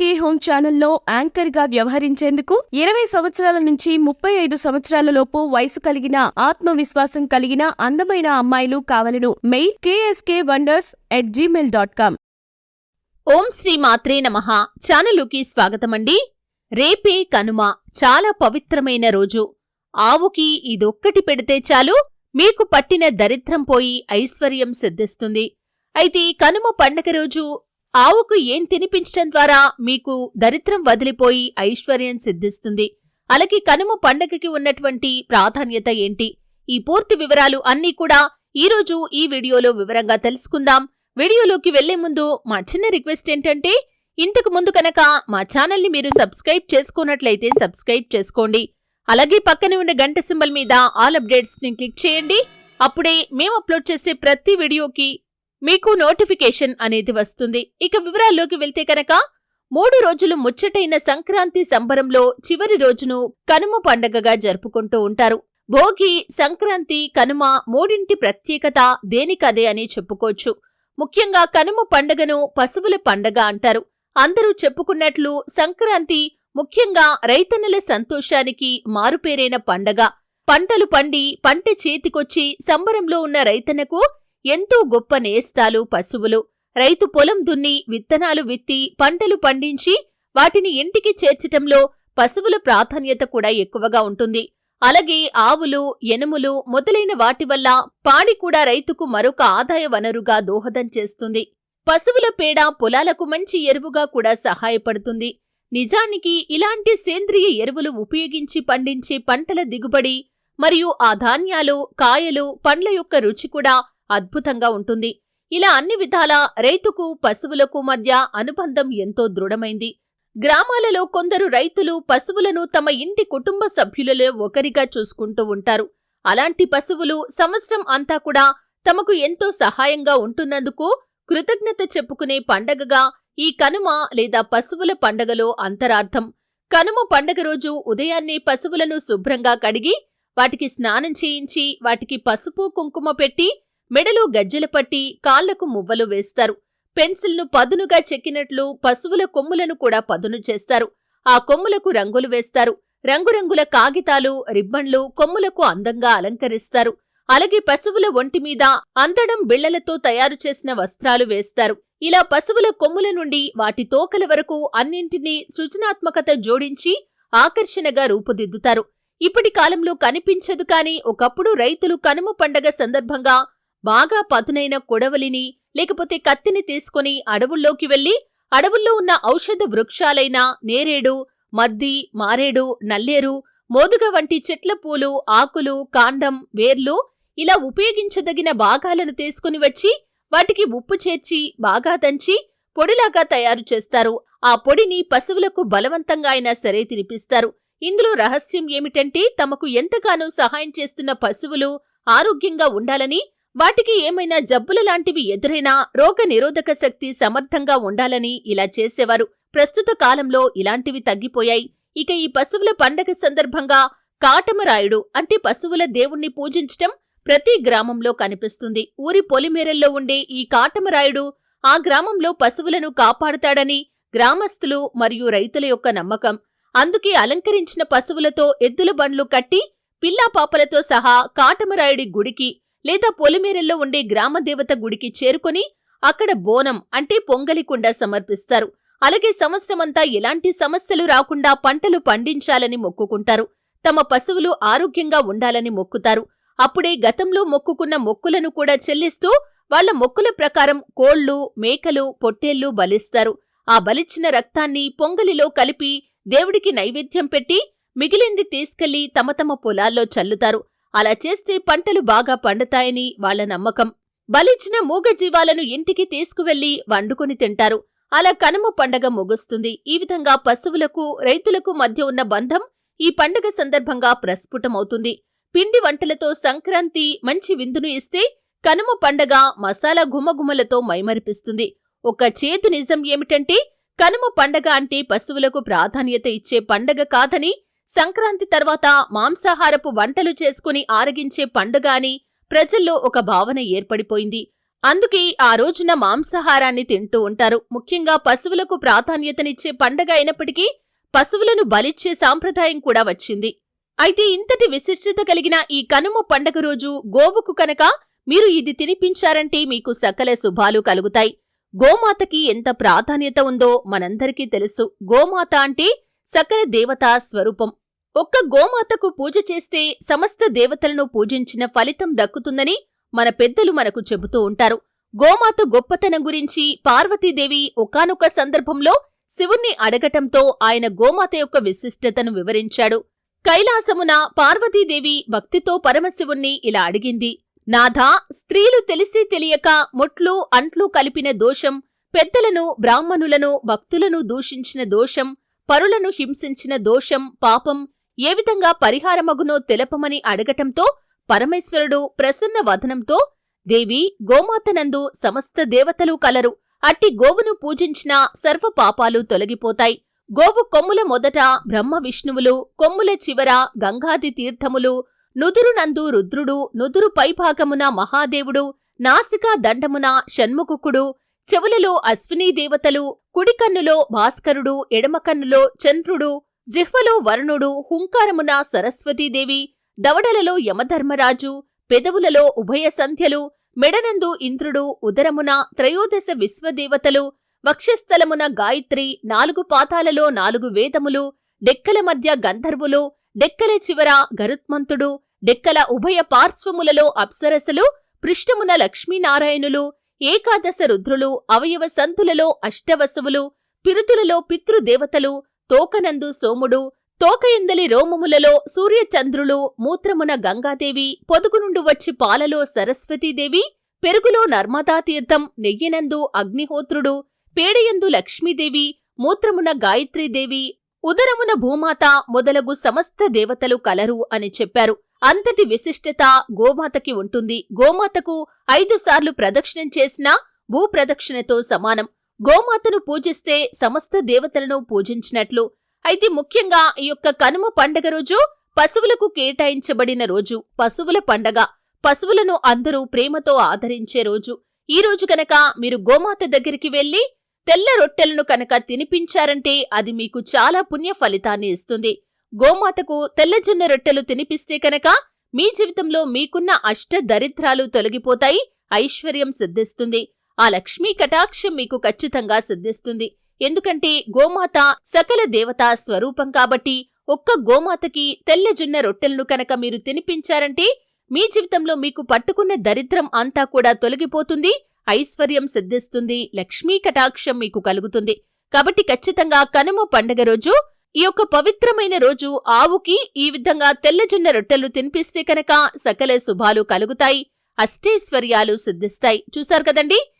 KSK home ఛానల్లో యాంకర్గా వ్యవహరించేందుకు ఇరవై సంవత్సరాల నుంచి ముప్పై ఐదు సంవత్సరాలలోపు వయసు కలిగిన ఆత్మవిశ్వాసం కలిగిన అందమైన అమ్మాయిలు కావలను mail KSK wonders at Gmail dot com. ఓం శ్రీ మాత్రే నమ. ఛానలుకి స్వాగతమండి. రేపే కనుమ. చాలా పవిత్రమైన రోజు. ఆవుకి ఇదొక్కటి పెడితే చాలు. మీకు పట్టిన దరిద్రం పోయి ఐశ్వర్యం సిద్ధిస్తుంది. అయితే కనుమ పండగ రోజు ఆవుకు ఏం తినిపించటం ద్వారా మీకు దరిద్రం వదిలిపోయి ఐశ్వర్యం సిద్ధిస్తుంది. అలాగే కనుమ పండగకి ఉన్నటువంటి ప్రాధాన్యత ఏంటి? ఈ పూర్తి వివరాలు అన్నీ కూడా ఈరోజు ఈ వీడియోలో వివరంగా తెలుసుకుందాం. వీడియోలోకి వెళ్ళే ముందు మా చిన్న రిక్వెస్ట్ ఏంటంటే ఇంతకు ముందు కనుక మా ఛానల్ని మీరు సబ్స్క్రైబ్ చేసుకున్నట్లయితే సబ్స్క్రైబ్ చేసుకోండి. అలాగే పక్కనే ఉన్న గంట సింబల్ మీద ఆల్ అప్డేట్స్ని క్లిక్ చేయండి. అప్పుడే మేము అప్లోడ్ చేసే ప్రతి వీడియోకి మీకు నోటిఫికేషన్ అనేది వస్తుంది. ఇక వివరాల్లోకి వెళ్తే కనుక మూడు రోజులు ముచ్చటైన సంక్రాంతి సంబరంలో చివరి రోజును కనుమ పండగగా జరుపుకుంటూ ఉంటారు. భోగి సంక్రాంతి కనుమ మూడింటి ప్రత్యేకత దేనికదే అని చెప్పుకోవచ్చు. ముఖ్యంగా కనుమ పండగను పశువుల పండగ అంటారు. అందరూ చెప్పుకున్నట్లు సంక్రాంతి ముఖ్యంగా రైతన్నల సంతోషానికి మారుపేరైన పండగ. పంటలు పండి పంట చేతికొచ్చి సంబరంలో ఉన్న రైతన్నకు ఎంతో గొప్ప నేస్తాలు పశువులు. రైతు పొలం దున్ని విత్తనాలు విత్తి పంటలు పండించి వాటిని ఇంటికి చేర్చటంలో పశువుల ప్రాధాన్యత కూడా ఎక్కువగా ఉంటుంది. అలాగే ఆవులు ఎనుములు మొదలైన వాటి వల్ల పాడి కూడా రైతుకు మరొక ఆదాయ వనరుగా దోహదం చేస్తుంది. పశువుల పేడ పొలాలకు మంచి ఎరువుగా కూడా సహాయపడుతుంది. నిజానికి ఇలాంటి సేంద్రియ ఎరువులు ఉపయోగించి పండించే పంటల దిగుబడి మరియు ఆ ధాన్యాలు కాయలు పండ్ల యొక్క రుచి కూడా అద్భుతంగా ఉంటుంది. ఇలా అన్ని విధాల రైతుకు పశువులకు మధ్య అనుబంధం ఎంతో దృఢమైంది. గ్రామాలలో కొందరు రైతులు పశువులను తమ ఇంటి కుటుంబ సభ్యులలో ఒకరిగా చూసుకుంటూ ఉంటారు. అలాంటి పశువులు సంవత్సరం అంతా కూడా తమకు ఎంతో సహాయంగా ఉంటున్నందుకు కృతజ్ఞత చెప్పుకునే పండగగా ఈ కనుమ లేదా పశువుల పండగలో అంతరార్థం. కనుమ పండగ రోజు ఉదయాన్నే పశువులను శుభ్రంగా కడిగి వాటికి స్నానం చేయించి వాటికి పసుపు కుంకుమ పెట్టి మెడలో గజ్జెలు పట్టి కాళ్ళకు మువ్వలు వేస్తారు. పెన్సిల్ను పదునుగా చెక్కినట్లు పశువుల కొమ్ములను కూడా పదును చేస్తారు. ఆ కొమ్ములకు రంగులు వేస్తారు. రంగురంగుల కాగితాలు రిబ్బన్లు కొమ్ములకు అందంగా అలంకరిస్తారు. అలాగే పశువుల ఒంటి మీద అందడం బిళ్ళలతో తయారు చేసిన వస్త్రాలు వేస్తారు. ఇలా పశువుల కొమ్ముల నుండి వాటి తోకల వరకు అన్నింటినీ సృజనాత్మకత జోడించి ఆకర్షణగా రూపుదిద్దుతారు. ఇప్పటి కాలంలో కనిపించదు కాని ఒకప్పుడు రైతులు కనుమ పండగ సందర్భంగా బాగా పదునైన కొడవలిని లేకపోతే కత్తిని తీసుకుని అడవుల్లోకి వెళ్ళి అడవుల్లో ఉన్న ఔషధ వృక్షాలైన నేరేడు మద్ది మారేడు నల్లేరు మోదుగ వంటి చెట్ల పూలు ఆకులు కాండం వేర్లు ఇలా ఉపయోగించదగిన భాగాలను తీసుకుని వచ్చి వాటికి ఉప్పు చేర్చి బాగా దంచి పొడిలాగా తయారు చేస్తారు. ఆ పొడిని పశువులకు బలవంతంగా అయినా సరే తినిపిస్తారు. ఇందులో రహస్యం ఏమిటంటే తమకు ఎంతగానో సహాయం చేస్తున్న పశువులు ఆరోగ్యంగా ఉండాలని వాటికి ఏమైనా జబ్బుల లాంటివి ఎదురైనా రోగ నిరోధక శక్తి సమర్థంగా ఉండాలని ఇలా చేసేవారు. ప్రస్తుత కాలంలో ఇలాంటివి తగ్గిపోయాయి. ఇక ఈ పశువుల పండగ సందర్భంగా కాటమరాయుడు అంటే పశువుల దేవుణ్ణి పూజించటం ప్రతి గ్రామంలో కనిపిస్తుంది. ఊరి పొలిమేరల్లో ఉండే ఈ కాటమరాయుడు ఆ గ్రామంలో పశువులను కాపాడుతాడని గ్రామస్తులు మరియు రైతుల యొక్క నమ్మకం. అందుకే అలంకరించిన పశువులతో ఎద్దుల బండ్లు కట్టి పిల్లాపాపలతో సహా కాటమరాయుడి గుడికి లేదా పొలిమేరల్లో ఉండే గ్రామదేవత గుడికి చేరుకొని అక్కడ బోనం అంటే పొంగలి కుండ సమర్పిస్తారు. అలాగే సంవత్సరమంతా ఎలాంటి సమస్యలు రాకుండా పంటలు పండించాలని మొక్కుకుంటారు. తమ పశువులు ఆరోగ్యంగా ఉండాలని మొక్కుతారు. అప్పుడే గతంలో మొక్కుకున్న మొక్కులను కూడా చెల్లిస్తూ వాళ్ళ మొక్కుల ప్రకారం కోళ్ళు మేకలు పొట్టేళ్ళు బలిస్తారు. ఆ బలిచ్చిన రక్తాన్ని పొంగలిలో కలిపి దేవుడికి నైవేద్యం పెట్టి మిగిలింది తీసుకెళ్ళి తమ తమ పొలాల్లో చల్లుతారు. అలా చేస్తే పంటలు బాగా పండుతాయని వాళ్ళ నమ్మకం. బలిచ్చిన మూగజీవాలను ఇంటికి తీసుకువెళ్ళి వండుకొని తింటారు. అలా కనుమ పండగ ముగుస్తుంది. ఈ విధంగా పశువులకు రైతులకు మధ్య ఉన్న బంధం ఈ పండగ సందర్భంగా ప్రస్ఫుటమవుతుంది. పిండి వంటలతో సంక్రాంతి మంచి విందును ఇస్తే కనుమ పండగ మసాలా గుమగుమలతో మైమరిపిస్తుంది. ఒక చేతు నిజం ఏమిటంటే కనుమ పండగ అంటే పశువులకు ప్రాధాన్యత ఇచ్చే పండగ కాదని సంక్రాంతి తర్వాత మాంసాహారపు వంటలు చేసుకుని ఆరగించే పండుగ అని ప్రజల్లో ఒక భావన ఏర్పడిపోయింది. అందుకే ఆ రోజున మాంసాహారాన్ని తింటూ ఉంటారు. ముఖ్యంగా పశువులకు ప్రాధాన్యతనిచ్చే పండగ అయినప్పటికీ పశువులను బలిచ్చే సాంప్రదాయం కూడా వచ్చింది. అయితే ఇంతటి విశిష్టత కలిగిన ఈ కనుమ పండగ రోజు గోవుకు కనుక మీరు ఇది తినిపించారంటే మీకు సకల శుభాలు కలుగుతాయి. గోమాతకి ఎంత ప్రాధాన్యత ఉందో మనందరికీ తెలుసు. గోమాత అంటే సకల దేవతా స్వరూపం. ఒక్క గోమాతకు పూజ చేస్తే సమస్త దేవతలను పూజించిన ఫలితం దక్కుతుందని మన పెద్దలు మనకు చెబుతూ ఉంటారు. గోమాత గొప్పతనం గురించి పార్వతీదేవి ఒకనొక సందర్భంలో శివుణ్ణి అడగటంతో ఆయన గోమాత యొక్క విశిష్టతను వివరించాడు. కైలాసమున పార్వతీదేవి భక్తితో పరమశివుణ్ణి ఇలా అడిగింది. నాథా స్త్రీలు తెలిసి తెలియక ముట్లు అంట్లు కలిపిన దోషం పెద్దలను బ్రాహ్మణులను భక్తులను దూషించిన దోషం పరులను హింసించిన దోషం పాపం ఏ విధంగా పరిహారమగునో తెలపమని అడగటంతో పరమేశ్వరుడు ప్రసన్న వదనంతో దేవి గోమాతనందు సమస్త దేవతలు కలరు. అట్టి గోవును పూజించిన సర్వ పాపాలు తొలగిపోతాయి. గోవు కొమ్ముల మొదట బ్రహ్మ విష్ణువులు కొమ్ముల చివర గంగాది తీర్థములు నుదురునందు రుద్రుడు నుదురు పైభాగమున మహాదేవుడు నాసికా దండమున షణ్ముఖుకుడు చెవులలో అశ్వినీ దేవతలు కుడికన్నులో భాస్కరుడు ఎడమకన్నులో చంద్రుడు జిహ్వలో వరుణుడు హుంకారమున సరస్వతీదేవి దవడలలో యమధర్మరాజు పెదవులలో ఉభయ సంధ్యలు మెడనందు ఇంద్రుడు ఉదరమున త్రయోదశ విశ్వదేవతలు వక్షస్థలమున గాయత్రి నాలుగు పాతాలలో నాలుగు వేదములు డెక్కల మధ్య గంధర్వులు డెక్కల చివర గరుత్మంతుడు డెక్కల ఉభయ పార్శ్వములలో అప్సరసలు పృష్ఠమున లక్ష్మీనారాయణులు ఏకాదశ రుద్రులు అవయవ సంతులలో అష్టవసువులు పిరుతులలో పితృదేవతలు తోకనందు సోముడు తోకయందలి రోమములలో సూర్యచంద్రులు మూత్రమున గంగాదేవి పొదుగునుండు వచ్చి పాలలో సరస్వతీదేవి పెరుగులో నర్మదాతీర్థం నెయ్యనందు అగ్నిహోత్రుడు పేడయందు లక్ష్మీదేవి మూత్రమున గాయత్రీదేవి ఉదరమున భూమాత మొదలగు సమస్త దేవతలు కలరు అని చెప్పారు. అంతటి విశిష్టత గోమాతకి ఉంటుంది. గోమాతకు ఐదు సార్లు ప్రదక్షిణం చేసినా భూప్రదక్షిణతో సమానం. గోమాతను పూజిస్తే సమస్త దేవతలను పూజించినట్లు. అయితే ముఖ్యంగా ఈ యొక్క కనుమ పండగ రోజు పశువులకు కేటాయించబడిన రోజు పశువుల పండగ. పశువులను అందరూ ప్రేమతో ఆదరించే రోజు. ఈ రోజు కనుక మీరు గోమాత దగ్గరికి వెళ్ళి తెల్ల రొట్టెలను కనుక తినిపించారంటే అది మీకు చాలా పుణ్య ఫలితాన్ని ఇస్తుంది. గోమాతకు తెల్లజొన్న రొట్టెలు తినిపిస్తే కనుక మీ జీవితంలో మీకున్న అష్ట దరిద్రాలు తొలగిపోతాయి ఐశ్వర్యం సిద్ధిస్తుంది. ఆ లక్ష్మీ కటాక్షం మీకు ఖచ్చితంగా సిద్ధిస్తుంది. ఎందుకంటే గోమాత సకల దేవతా స్వరూపం కాబట్టి ఒక్క గోమాతకి తెల్లజొన్న రొట్టెలను కనుక మీరు తినిపించారంటే మీ జీవితంలో మీకు పట్టుకున్న దరిద్రం అంతా కూడా తొలగిపోతుంది ఐశ్వర్యం సిద్ధిస్తుంది లక్ష్మీ కటాక్షం మీకు కలుగుతుంది. కాబట్టి ఖచ్చితంగా కనుమ పండగ రోజు ఈ యొక్క పవిత్రమైన రోజు ఆవుకి ఈ విధంగా తెల్లజొన్న రొట్టెలు తినిపిస్తే కనుక సకల శుభాలు కలుగుతాయి అష్టైశ్వర్యాలు సిద్ధిస్తాయి. చూశారు కదండీ?